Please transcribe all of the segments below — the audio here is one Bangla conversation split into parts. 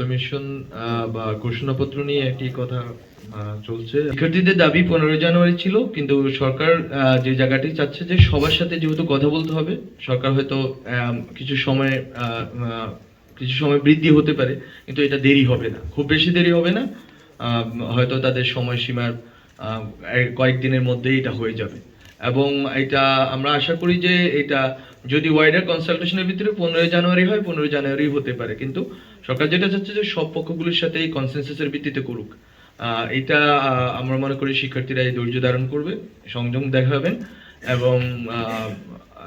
প্রক্লেমেশন বা ঘোষণাপত্র নিয়ে একটি কথা চলছে। শিক্ষার্থীদের দাবি পনেরোই জানুয়ারি ছিল, কিন্তু সরকার যে জায়গাটি চাচ্ছে যে সবার সাথে যেহেতু কথা বলতে হবে, সরকার হয়তো কিছু সময় কিছু সময় বৃদ্ধি হতে পারে, কিন্তু এটা দেরি হবে না। খুব বেশি দেরি হবে না হয়তো তাদের সময়সীমার কয়েকদিনের মধ্যেই এটা হয়ে যাবে। এবং এটা আমরা আশা করি যে এটা যদি ওয়াইডার কনসালটেশনের ভিতরে পনেরোই জানুয়ারি হয়, পনেরোই জানুয়ারি হতে পারে। কিন্তু সরকার যেটা চাচ্ছে যে সব পক্ষগুলোর সাথে এই কনসেনসাসের ভিত্তিতে করুক। এটা আমরা মনে করি শিক্ষার্থীরা এই ধৈর্য ধারণ করবে, সংযম দেখাবেন এবং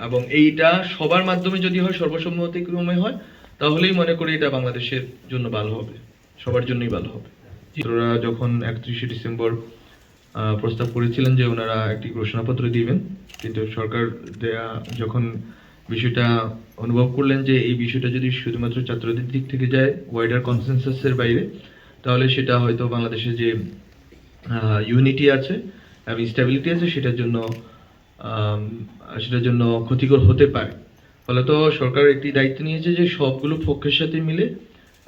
এবং এইটা সবার মাধ্যমে যদি হয়, সর্বসম্মতিক্রমে হয়, তাহলেই মনে করি এটা বাংলাদেশের জন্য ভালো হবে। সবার জন্যই ভালো হবে। যখন একত্রিশে ডিসেম্বর প্রস্তাব করেছিলেন যে ওনারা একটি ঘোষণাপত্র দিবেন। কিন্তু সরকার দেয়া যখন বিষয়টা অনুভব করলেন যে এই বিষয়টা যদি শুধুমাত্র ছাত্রদের দিক থেকে যায় ওয়াইডার কনসেনসাসের বাইরে, তাহলে সেটা হয়তো বাংলাদেশে যে ইউনিটি আছে এবং স্টেবিলিটি আছে, সেটার জন্য সেটার জন্য ক্ষতিকর হতে পারে। ফলত সরকার একটি দায়িত্ব নিয়েছে যে সবগুলো পক্ষের সাথে মিলে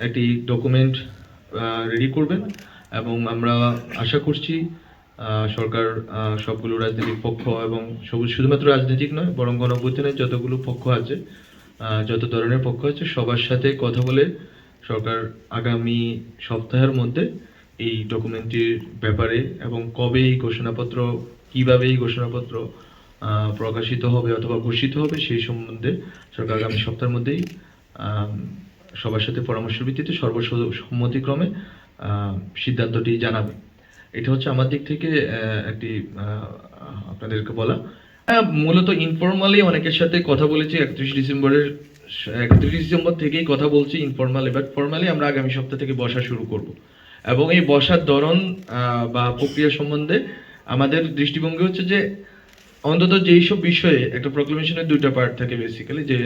একটি ডকুমেন্ট রেডি করবেন এবং আমরা আশা করছি সরকার সবগুলো রাজনৈতিক পক্ষ এবং সবুজ শুধুমাত্র রাজনৈতিক নয়, বরং গণঅভ্যুত্থানের যতগুলো পক্ষ আছে যত ধরনের পক্ষ আছে, সবার সাথে কথা বলে সরকার আগামী সপ্তাহের মধ্যে এই ডকুমেন্টটির ব্যাপারে এবং কবে এই ঘোষণাপত্র, কীভাবে এই ঘোষণাপত্র প্রকাশিত হবে অথবা ঘোষিত হবে, সেই সম্বন্ধে সরকার আগামী সপ্তাহের মধ্যেই সবার সাথে পরামর্শের ভিত্তিতে সর্বসম্মতিক্রমে সিদ্ধান্তটি জানাবে। এটা হচ্ছে আমার দিক থেকে একটি আপনাদেরকে বলা। হ্যাঁ, মূলত ইনফর্মালি অনেকের সাথে কথা বলেছি একত্রিশ ডিসেম্বরের একত্রিশ ডিসেম্বর থেকেই কথা বলছি ইনফর্মালি বাট ফর্মালি আমরা আগামী সপ্তাহ থেকে বসা শুরু করব। এবং এই বসার ধরন বা প্রক্রিয়া সম্বন্ধে আমাদের দৃষ্টিভঙ্গি হচ্ছে যে অন্তত যেই সব বিষয়ে একটা প্রক্লেমেশনের দুইটা পার্ট থাকে বেসিক্যালি যে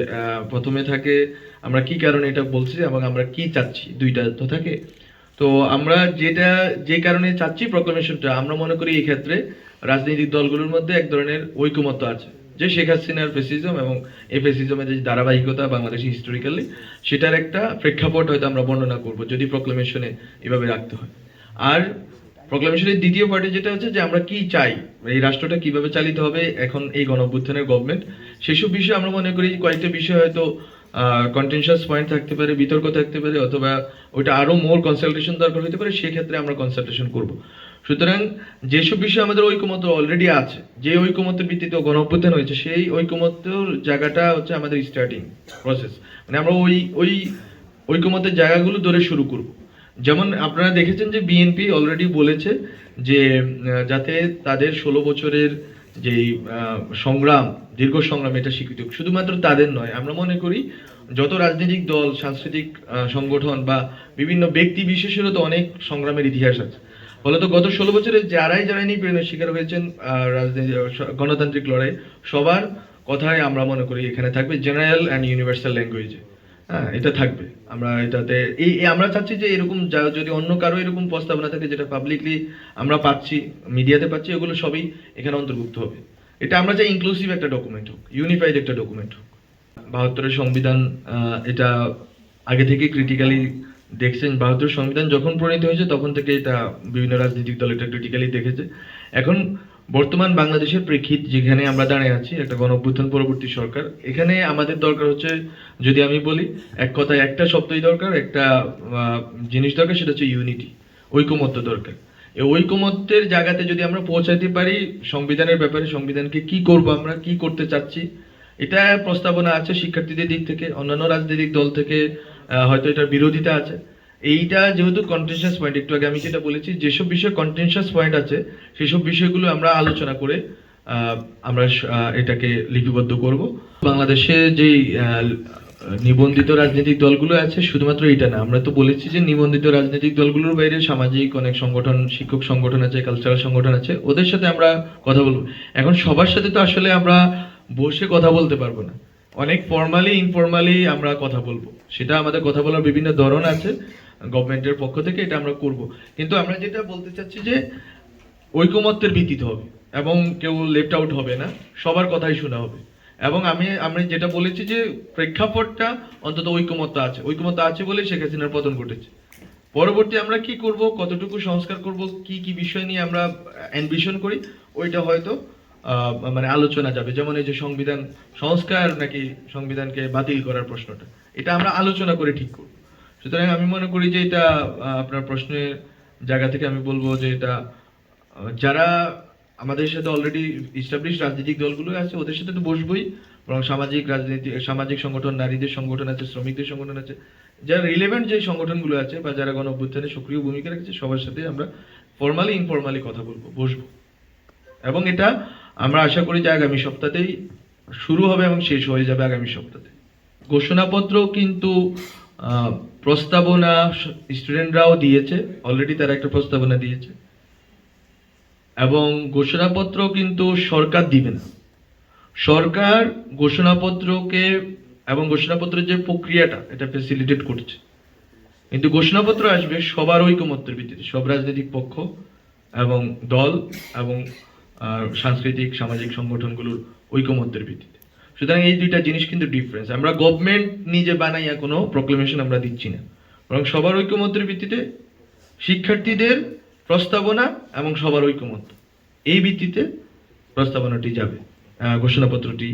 প্রথমে থাকে আমরা কি কারণে এটা বলছি এবং আমরা কি চাচ্ছি দুইটা তো থাকে। তো আমরা যেটা, যে কারণে চাচ্ছি প্রক্লেমেশনটা আমরা মনে করি এই ক্ষেত্রে রাজনৈতিক দলগুলোর মধ্যে এক ধরনের ঐকমত্য আছে। যে শেখ হাসিনার ফেসিজম এবং এই ফেসিজমের যে ধারাবাহিকতা বাংলাদেশে হিস্টোরিক্যালি সেটার একটা প্রেক্ষাপট হয়তো আমরা বর্ণনা করব যদি প্রক্লেমেশনে এভাবে রাখতে হয়। আর প্রক্লেমেশনের দ্বিতীয় পার্টি যেটা হচ্ছে যে আমরা কি চাই, এই রাষ্ট্রটা কীভাবে চালিত হবে, এখন এই গণঅভ্যুত্থানের গভর্নমেন্ট সেসব বিষয়ে আমরা মনে করি কয়েকটা বিষয় হয়তো কন্টেনশাস পয়েন্ট থাকতে পারে, বিতর্ক থাকতে পারে, অথবা ওইটা আরও মোর কনসালটেশন দরকার হতে পারে, সেক্ষেত্রে আমরা কনসালটেশন করব। সুতরাং যেসব বিষয়ে আমাদের ঐকমত্য অলরেডি আছে, যে ঐকমত্যের ভিত্তিতে গণ অভ্যুত্থান হয়েছে, সেই ঐকমত্যর জায়গাটা হচ্ছে আমাদের স্টার্টিং প্রসেস মানে আমরা ওই ওই ঐকমত্যের জায়গাগুলো ধরে শুরু করব। যেমন আপনারা দেখেছেন যে বিএনপি অলরেডি বলেছে যে যাতে তাদের ষোলো বছরের যেই সংগ্রাম, দীর্ঘ সংগ্রাম এটা স্বীকৃত শুধুমাত্র তাদের নয়, আমরা মনে করি যত রাজনৈতিক দল, সাংস্কৃতিক সংগঠন বা বিভিন্ন ব্যক্তি বিশেষেরও তো অনেক সংগ্রামের ইতিহাস আছে। ফলত গত ষোলো বছরে যারাই যারাই নিপীড়নের শিকার হয়েছেন রাজনীতি গণতান্ত্রিক লড়াই, সবার কথাই আমরা মনে করি এখানে থাকবে জেনারেল অ্যান্ড ইউনিভার্সাল ল্যাঙ্গুয়েজে হ্যাঁ এটা থাকবে। আমরা এটাতে, এই আমরা চাচ্ছি যে এরকম যদি অন্য কারও এরকম প্রস্তাবনা থাকে যেটা পাবলিকলি আমরা পাচ্ছি মিডিয়াতে পাচ্ছি, এগুলো সবই এখানে অন্তর্ভুক্ত হবে। এটা আমরা চাই ইনক্লুসিভ একটা ডকুমেন্ট হোক ইউনিফাইড একটা ডকুমেন্ট হোক। বাহাত্তরের সংবিধান এটা আগে থেকে ক্রিটিক্যালি দেখছেন। বাহাত্তর সংবিধান যখন প্রণীত হয়েছে, তখন থেকে এটা বিভিন্ন রাজনৈতিক দল এটা ক্রিটিক্যালি দেখেছে। এখন বর্তমান বাংলাদেশের প্রেক্ষিত যেখানে আমরা দাঁড়িয়ে আছি, একটা গণ পরবর্তী সরকার, এখানে আমাদের দরকার হচ্ছে, যদি আমি বলি, এক কথায় একটা শব্দই দরকার, একটা জিনিস দরকার, সেটা হচ্ছে ইউনিটি ঐকমত্য দরকার। এই ঐকমত্যের জায়গাতে যদি আমরা পৌঁছাইতে পারি, সংবিধানের ব্যাপারে, সংবিধানকে কি করব আমরা, কি করতে চাচ্ছি, এটা প্রস্তাবনা আছে শিক্ষার্থীদের দিক থেকে, অন্যান্য রাজনৈতিক দল থেকে হয়তো এটার বিরোধিতা আছে। এইটা যেহেতু কন্টেনশাস পয়েন্ট একটু আগে আমি যেটা বলেছি যেসব বিষয়ে কন্টেনশাস পয়েন্ট আছে সেসব বিষয়গুলো আমরা আলোচনা করে আমরা এটাকে লিপিবদ্ধ করব। বাংলাদেশে আহ, নিবন্ধিত রাজনৈতিক দলগুলো আছে শুধুমাত্র এটা না আমরা তো বলেছি যে নিবন্ধিত রাজনৈতিক দলগুলোর বাইরে সামাজিক অনেক সংগঠন শিক্ষক সংগঠন আছে কালচারাল সংগঠন আছে ওদের সাথে আমরা কথা বলব। এখন সবার সাথে তো আসলে আমরা বসে কথা বলতে পারব না। অনেক ফর্মালি ইনফর্মালি আমরা কথা বলব। সেটা আমাদের কথা বলার বিভিন্ন ধরন আছে। গভর্নমেন্টের পক্ষ থেকে এটা আমরা করব। কিন্তু আমরা যেটা বলতে চাচ্ছি যে ঐকমত্যের ভিত্তিতে হবে এবং কেউ লেফট আউট হবে না, সবার কথাই শোনা হবে। এবং আমি আমি যেটা বলেছি যে প্রেক্ষাপটটা অন্তত ঐকমত্য আছে। ঐকমত্য আছে বলেই শেখ হাসিনার পতন ঘটেছে। পরবর্তী আমরা কি করব, কতটুকু সংস্কার করব, কি কি বিষয় নিয়ে আমরা অ্যাম্বিশন করি, ওইটা হয়তো মানে আলোচনা যাবে। যেমন এই যে সংবিধান, সংস্কার নাকি সংবিধানকে বাতিল করার প্রশ্নটা। এটা আমরা আলোচনা করে ঠিক করব। সুতরাং আমি মনে করি যে এটা আপনার প্রশ্নের জায়গা থেকে আমি বলব যে এটা যারা আমাদের সাথে অলরেডি ইস্টাবলিশ রাজনৈতিক দলগুলো আছে, ওদের সাথে তো বসবোই, বরং সামাজিক রাজনীতি, সামাজিক সংগঠন, নারীদের সংগঠন আছে, শ্রমিকদের সংগঠন আছে, যারা রিলেভেন্ট যে সংগঠনগুলো আছে বা যারা গণ অভ্যুত্থানে সক্রিয় ভূমিকা রেখেছে, সবার সাথে আমরা ফর্মালি ইনফর্মালি কথা বলব, বসবো। এবং এটা আমরা আশা করি যে আগামী সপ্তাহতেই শুরু হবে এবং শেষ হয়ে যাবে আগামী সপ্তাহে ঘোষণাপত্র কিন্তু প্রস্তাবনা স্টুডেন্টরাও দিয়েছে অলরেডি তারা একটা প্রস্তাবনা দিয়েছে। এবং ঘোষণাপত্র কিন্তু সরকার দিবে না। সরকার ঘোষণাপত্রকে এবং ঘোষণাপত্রের যে প্রক্রিয়াটা, এটা ফেসিলিটেট করছে। কিন্তু ঘোষণাপত্র আসবে সবার ঐকমত্যের ভিত্তিতে, সব রাজনৈতিক পক্ষ এবং দল এবং সাংস্কৃতিক, সামাজিক সংগঠনগুলোর ঐকমত্যের ভিত্তিতে। সুতরাং এই দুইটা জিনিস কিন্তু ডিফারেন্স আমরা গভর্নমেন্ট নিজে বানাইয়া কোনো প্রক্লেমেশন আমরা দিচ্ছি না। বরং সবার ঐক্যমত্যের ভিত্তিতে শিক্ষার্থীদের প্রস্তাবনা এবং সবার ঐক্যমত এই ভিত্তিতে প্রস্তাবনাটি যাবে। ঘোষণাপত্রটি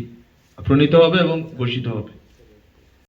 প্রণীত হবে এবং ঘোষিত হবে।